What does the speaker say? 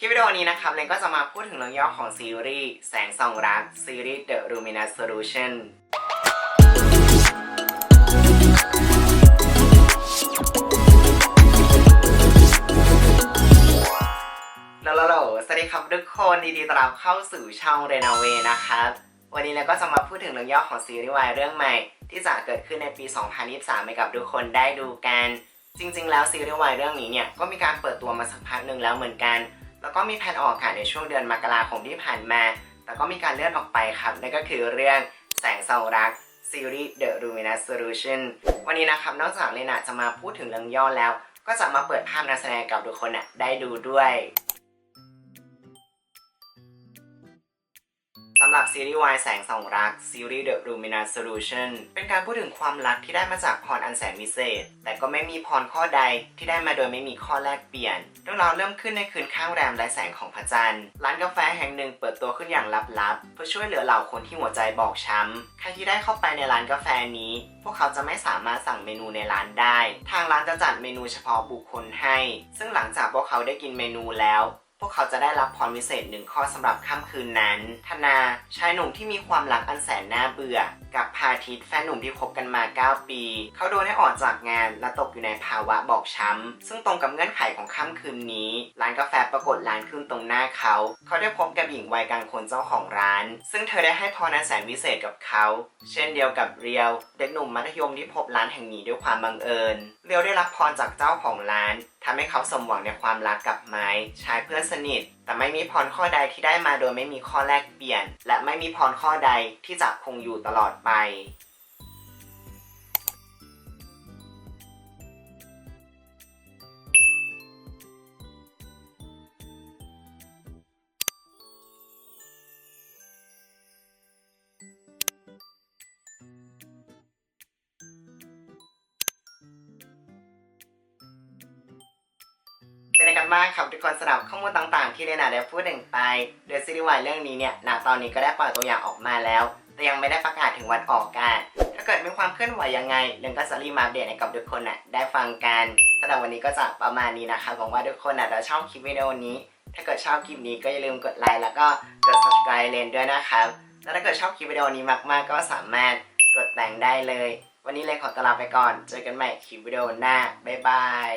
คลิปวิดีโอนี้นะครับเลนก็จะมาพูดถึงเรื่องย่อของซีรีส์แสงส่องรักซีรีส์ The Luminous Solution แล้วแล้วสวัสดีครับทุกคนดีๆต้อนรับเข้าสู่ช่องเรนาเวนะครับ วันนี้เราก็จะมาพูดถึงเรื่องย่อของซีรีส์วายเรื่องใหม่ ที่จะเกิดขึ้นในปี 2023 ให้กับทุกคนได้ดูกัน จริงๆ แล้วซีรีส์วายเรื่องนี้เนี่ยก็มีการเปิดตัวมาสักพักหนึ่งแล้วเหมือนกัน แล้วก็มีแผนออกอากาศในช่วงเดือนมกราคมที่ผ่านมา แต่ก็มีการเลื่อนออกไปครับ นั่นก็คือเรื่องแสงเสารักซีรีส์ The Luminous Solution วันนี้นะครับนอกจากเลนะจะมาพูดถึงเรื่องย่อแล้ว ก็จะมาเปิดภาพนักแสดงกับทุกคนน่ะได้ดูด้วยำหรับซีรีส์วายแสงส่องรักซีรีส์ The Luminous Solution เป็นการพูดถึงความรักที่ได้มาจากพรอันแสนวิเศษ แต่ก็ไม่มีพรข้อใดที่ได้มาโดยไม่มีข้อแลกเปลี่ยนเรื่องราวเริ่มขึ้นในคืนข้างแรมและแสงของพระจันทร์ร้านกาแฟแห่งหนึ่งเปิดตัวขึ้นอย่างลับๆ เพื่อช่วยเหลือเหล่าคนที่หัวใจบอบช้ำใครที่ได้เข้าไปในร้านกาแฟนี้ พวกเขาจะไม่สามารถสั่งเมนูในร้านได้ ทางร้านจะจัดเมนูเฉพาะบุคคลให้ ซึ่งหลังจากพวกเขาได้กินเมนูแล้ว พวกเขาจะได้รับพรวิเศษหนึ่งข้อสำหรับค่ำคืนนั้น ธนาชายหนุ่มที่มีความรักอันแสนน่าเบื่อ กับพาทิตแฟนหนุ่มที่คบกันมา 9 ปี เขาโดนให้ออกจากงานและตกอยู่ในภาวะบอบช้ำ ซึ่งตรงกับเงื่อนไขของค่ำคืนนี้ ร้านกาแฟปรากฏร้านขึ้นตรงหน้าเขา เขาได้พบกับหญิงวัยกลางคนเจ้าของร้าน ซึ่งเธอได้ให้พรอันแสนวิเศษกับเขา เช่นเดียวกับเรียว เด็กหนุ่มมัธยมที่พบร้านแห่งนี้ด้วยความบังเอิญ เรียวได้รับพรจากเจ้าของร้านทำให้เขาสมหวังในความรักกับไม้ชายเพื่อนสนิท แต่ไม่มีพรข้อใดที่ได้มาโดยไม่มีข้อแลกเปลี่ยน และไม่มีพรข้อใดที่จะคงอยู่ตลอดไป กันบ้างครับทุกคนสำหรับข้อมูลต่างๆ ที่เรนาได้พูดถึงไป โดยซีรีส์วายเรื่องนี้เนี่ยณตอนนี้ก็ได้ปล่อยตัวอย่างออกมาแล้ว แต่ยังไม่ได้ประกาศถึงวันออกอากาศถ้าเกิดมีความเคลื่อนไหวยังไงเรื่องก็จะรีมาอัปเดตให้กับทุกคนน่ะได้ฟังกันสำหรับวันนี้ก็จะประมาณนี้นะคะหวังว่าทุกคนน่ะจะชอบคลิปวิดีโอนี้ ถ้าเกิดชอบคลิปนี้ก็อย่าลืมกดไลค์แล้วก็กด subscribe เลนด้วยนะครับแล้วถ้าเกิดชอบคลิปวิดีโอนี้มากๆ ก็สามารถกดแต่งได้เลย วันนี้เลยขอตลาไปก่อน เจอกันใหม่คลิปวิดีโอหน้าบ๊ายบาย